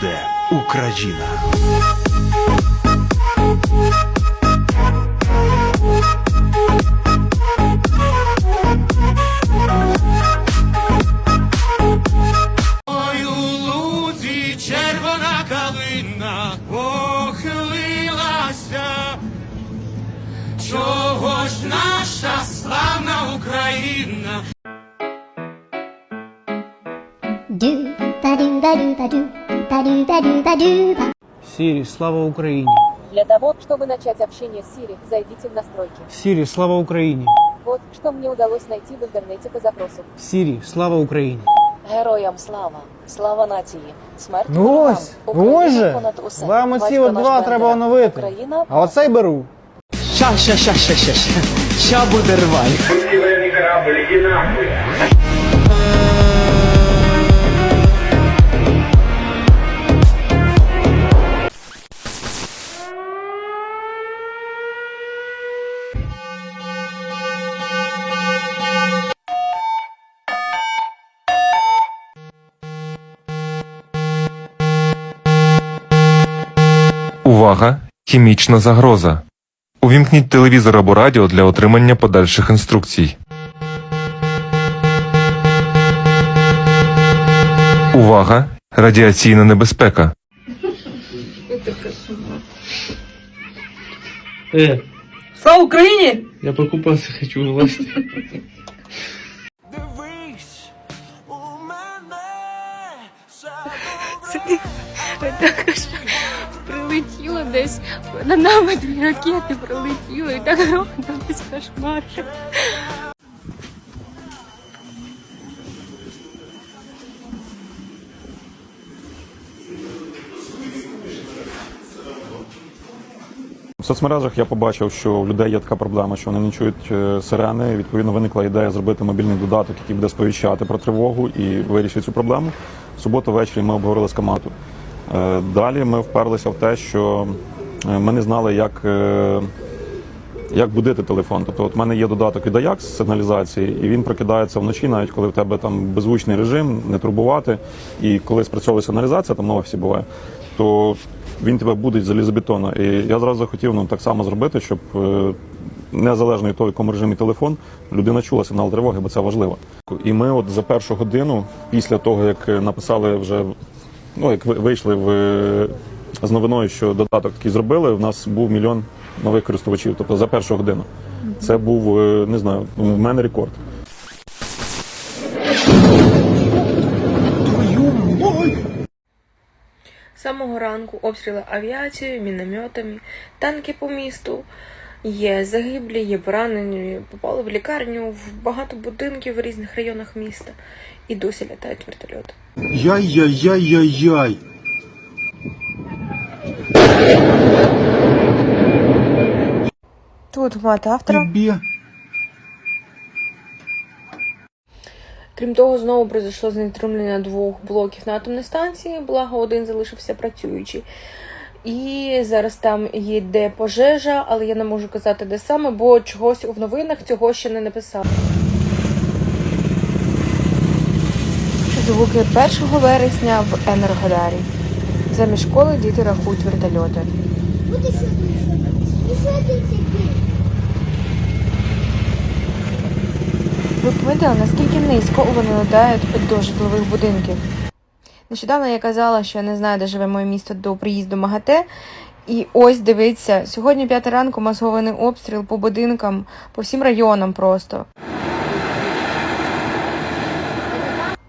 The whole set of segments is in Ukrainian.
буде Україна. Ой, у лузі червона калина похилилася. Чого ж наша славна Україна? Do ba do ba do ba do Сири, слава Украине! Для того, чтобы начать общение с Siri, зайдите в настройки. Сири, слава Украине! Вот что мне удалось найти в интернете по запросу. Сири, слава Україні! Героям слава, слава нації, смерть Ну ворогам. ось, Україна ось же. понад усе. Вам оці Батько от наш два Бендера. треба оновити. Україна А оцей беру. Ща, ща, ща, ща, ща, ща. Ща буде рвань. Увага! Хімічна загроза. Увімкніть телевізор або радіо для отримання подальших інструкцій. Увага! Радіаційна небезпека. Е, Слава Україні! я покупатися хочу, власне. Дивись у мене Також прилетіло десь, на нами дві ракети прилетіли, і так робимо десь кошмар. В соцмережах я побачив, що у людей є така проблема, що вони не чують е, сирени. Відповідно, виникла ідея зробити мобільний додаток, який буде сповіщати про тривогу і вирішить цю проблему. В суботу ввечері ми обговорили з Камату. Е, Далі ми вперлися в те, що е, ми не знали, як, е, як будити телефон. Тобто, от в мене є додаток від Ajax з сигналізації, і він прокидається вночі, навіть коли в тебе там беззвучний режим, не турбувати. І коли спрацьовує сигналізація, там на офісі буває, то він тебе будить залізобетонно. І я зразу хотів ну, так само зробити, щоб незалежно від того, в якому режимі телефон, людина чула сигнал тривоги, бо це важливо. І ми от за першу годину, після того, як написали вже, ну, як ви- вийшли в, е, з новиною, що додаток такий зробили, в нас був мільйон нових користувачів, тобто за першу годину. Це був, е, не знаю, в мене рекорд. З самого ранку обстріли авіацією, мінометами, танки по місту. Є загиблі, є поранені, попали в лікарню, в багато будинків в різних районах міста. І досі літають вертольоти. Яй-яй-яй-яй-яй. Тут мати автора. Тобі. Крім того, знову произошло знетрумлення двох блоків на атомній станції, благо один залишився працюючий. І зараз там йде пожежа, але я не можу казати, де саме, бо чогось в новинах цього ще не написали. Звуки 1 вересня в Енергодарі. Замість школи діти рахують вертольоти. Ви помітили, наскільки низько вони летають до житлових будинків? Нещодавно я казала, що я не знаю, де живе моє місто до приїзду МАГАТЕ. І ось дивіться, сьогодні п'ята ранку масований обстріл по будинкам, по всім районам просто.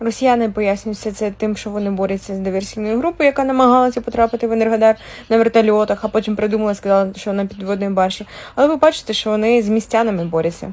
Росіяни пояснюють все це тим, що вони борються з диверсійною групою, яка намагалася потрапити в Енергодар на вертольотах, а потім придумала, сказала, що на підводній баші. Але ви бачите, що вони з містянами борються.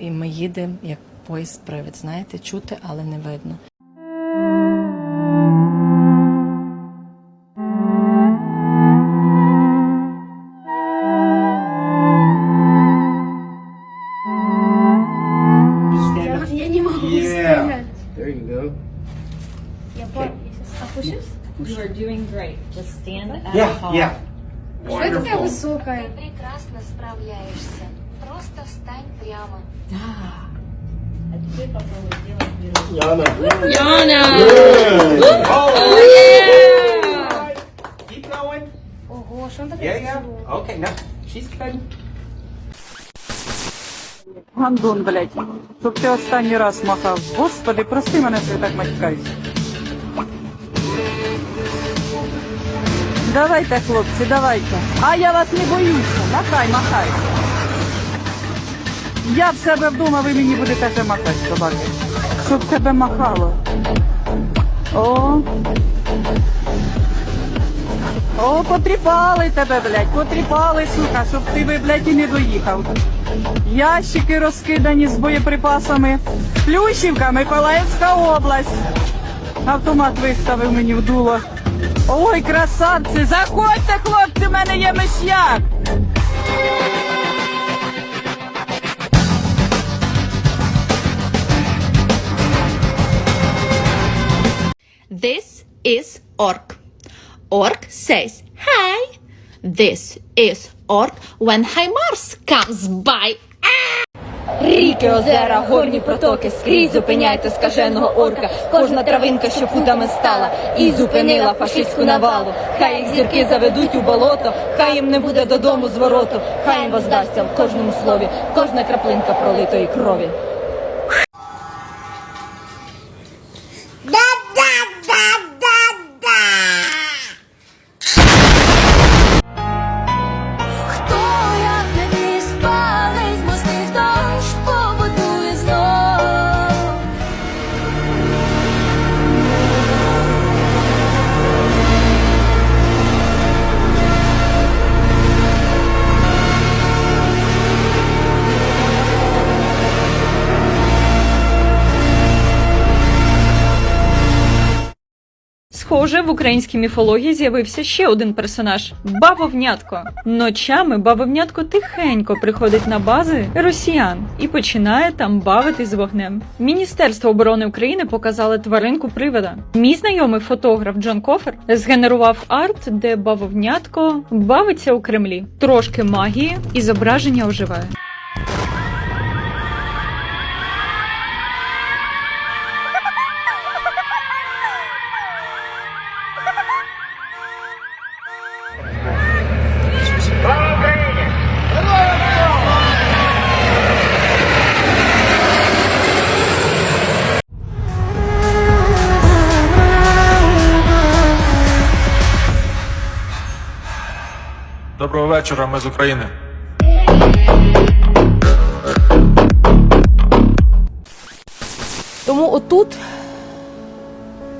І ми їдемо як поїзд привид, знаєте, чути, але не видно. Я не могу Yeah. There you go. You are doing great. Just stand at Yeah, a yeah. такая высокая? Прекрасно справляешься. Просто встань прямо. Keep going. Ого, что он так Yeah, yeah. Okay, now she's good. Гандон, блядь, щоб ти останній раз махав. Господи, прости мене, що я так матькаюсь. Давайте, хлопці, давайте. А я вас не боюся. Махай, махай. Я в себе вдома, ви мені будете ще махати, собаки. Щоб тебе махало. О. О, потріпали тебе, блядь, потріпали, сука, щоб ти би, блядь, і не доїхав. Ящики розкидані з боєприпасами. Плющівка, Миколаївська область. Автомат виставив мені в дуло. Ой, красавці, заходьте, хлопці, в мене є миш'як. This is orc. Orc says, Hi. This is orc when HIMARS comes by. Ріки, озера, горні протоки, скрізь зупиняйте скаженого орка. Кожна травинка, що путами стала, і зупинила фашистську навалу. Хай їх зірки заведуть у болото, хай їм не буде додому звороту, хай їм воздасться в кожному слові, кожна краплинка пролитої крові. Схоже, в українській міфології з'явився ще один персонаж бавовнятко. Ночами бавовнятко тихенько приходить на бази росіян і починає там бавитись з вогнем. Міністерство оборони України показало тваринку привида. Мій знайомий фотограф Джон Кофер згенерував арт, де бавовнятко бавиться у Кремлі. Трошки магії і зображення оживає. Доброго вечора, ми з України. Тому отут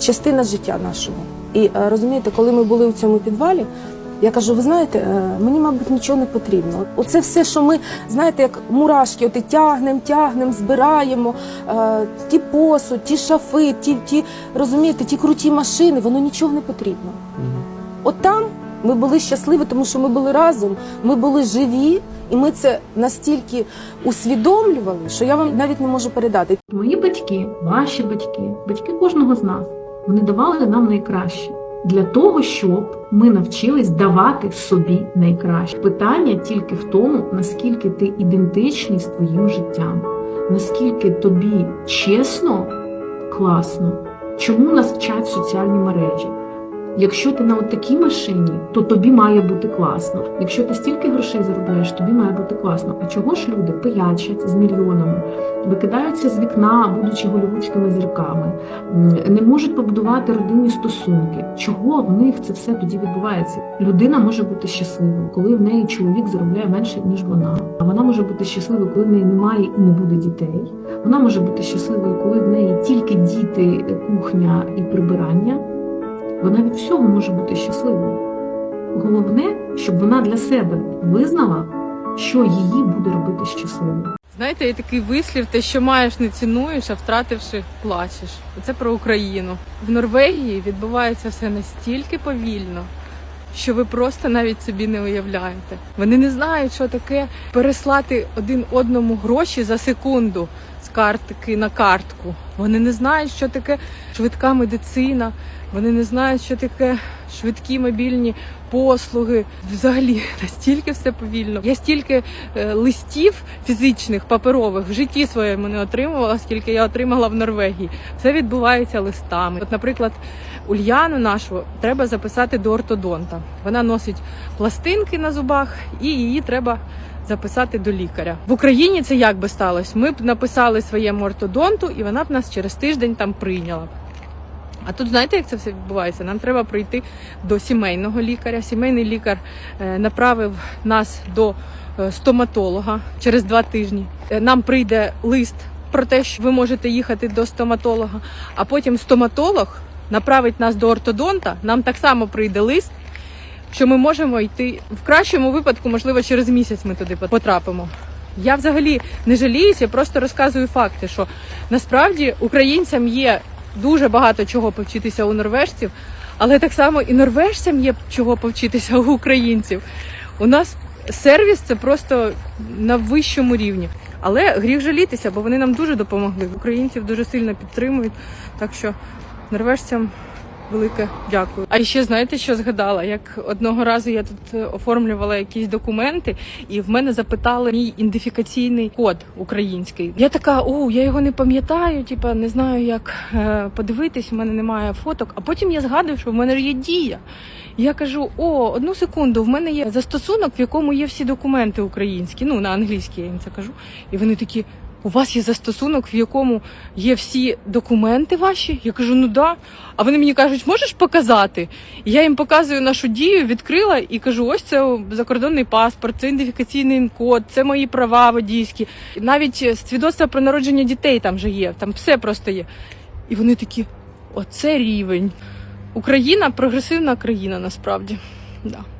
частина життя нашого. І е, розумієте, коли ми були у цьому підвалі, я кажу: ви знаєте, е, мені, мабуть, нічого не потрібно. Оце все, що ми, знаєте, як мурашки, от тягнемо, тягнемо, збираємо, е, ті посуд, ті шафи, ті, ті, розумієте, ті круті машини, воно нічого не потрібно. От там ми були щасливі, тому що ми були разом, ми були живі, і ми це настільки усвідомлювали, що я вам навіть не можу передати. Мої батьки, ваші батьки, батьки кожного з нас, вони давали нам найкраще для того, щоб ми навчились давати собі найкраще. Питання тільки в тому, наскільки ти ідентичний з твоїм життям, наскільки тобі чесно, класно, чому нас вчать соціальні мережі. Якщо ти на от такій машині, то тобі має бути класно. Якщо ти стільки грошей заробляєш, тобі має бути класно. А чого ж люди пиячать з мільйонами, викидаються з вікна, будучи голівудськими зірками, не можуть побудувати родинні стосунки? Чого в них це все тоді відбувається? Людина може бути щасливою, коли в неї чоловік заробляє менше ніж вона. А вона може бути щасливою, коли в неї немає і не буде дітей. Вона може бути щасливою, коли в неї тільки діти, кухня і прибирання. Вона від всього може бути щасливою. Головне, щоб вона для себе визнала, що її буде робити щасливою. Знаєте, є такий вислів, те, що маєш, не цінуєш, а втративши, плачеш. Це про Україну. В Норвегії відбувається все настільки повільно, що ви просто навіть собі не уявляєте. Вони не знають, що таке переслати один одному гроші за секунду з картки на картку. Вони не знають, що таке швидка медицина. Вони не знають, що таке швидкі мобільні послуги. Взагалі настільки все повільно. Я стільки е, листів фізичних, паперових в житті своєму не отримувала, скільки я отримала в Норвегії. Все відбувається листами. От, наприклад, Ульяну нашу треба записати до ортодонта. Вона носить пластинки на зубах, і її треба записати до лікаря. В Україні це як би сталося? Ми б написали своєму ортодонту, і вона б нас через тиждень там прийняла. А тут знаєте, як це все відбувається? Нам треба прийти до сімейного лікаря. Сімейний лікар е, направив нас до е, стоматолога через два тижні. Е, Нам прийде лист про те, що ви можете їхати до стоматолога, а потім стоматолог направить нас до ортодонта. Нам так само прийде лист, що ми можемо йти в кращому випадку, можливо, через місяць ми туди потрапимо. Я взагалі не жаліюся, просто розказую факти, що насправді українцям є дуже багато чого повчитися у норвежців, але так само і норвежцям є чого повчитися у українців. У нас сервіс це просто на вищому рівні. Але гріх жалітися, бо вони нам дуже допомогли. Українців дуже сильно підтримують. Так що норвежцям велике дякую. А ще знаєте, що згадала? Як одного разу я тут е, оформлювала якісь документи, і в мене запитали мій ідентифікаційний код український. Я така, о, я його не пам'ятаю, типа не знаю, як е, подивитись, в мене немає фоток. А потім я згадую, що в мене є дія. Я кажу: о, одну секунду, в мене є застосунок, в якому є всі документи українські. Ну на англійській я їм це кажу. І вони такі. У вас є застосунок, в якому є всі документи ваші? Я кажу, ну да. А вони мені кажуть, можеш показати? І я їм показую нашу дію, відкрила і кажу: ось це закордонний паспорт, це ідентифікаційний код, це мої права водійські. Навіть свідоцтво про народження дітей там вже є, там все просто є. І вони такі: оце рівень. Україна прогресивна країна насправді. Да.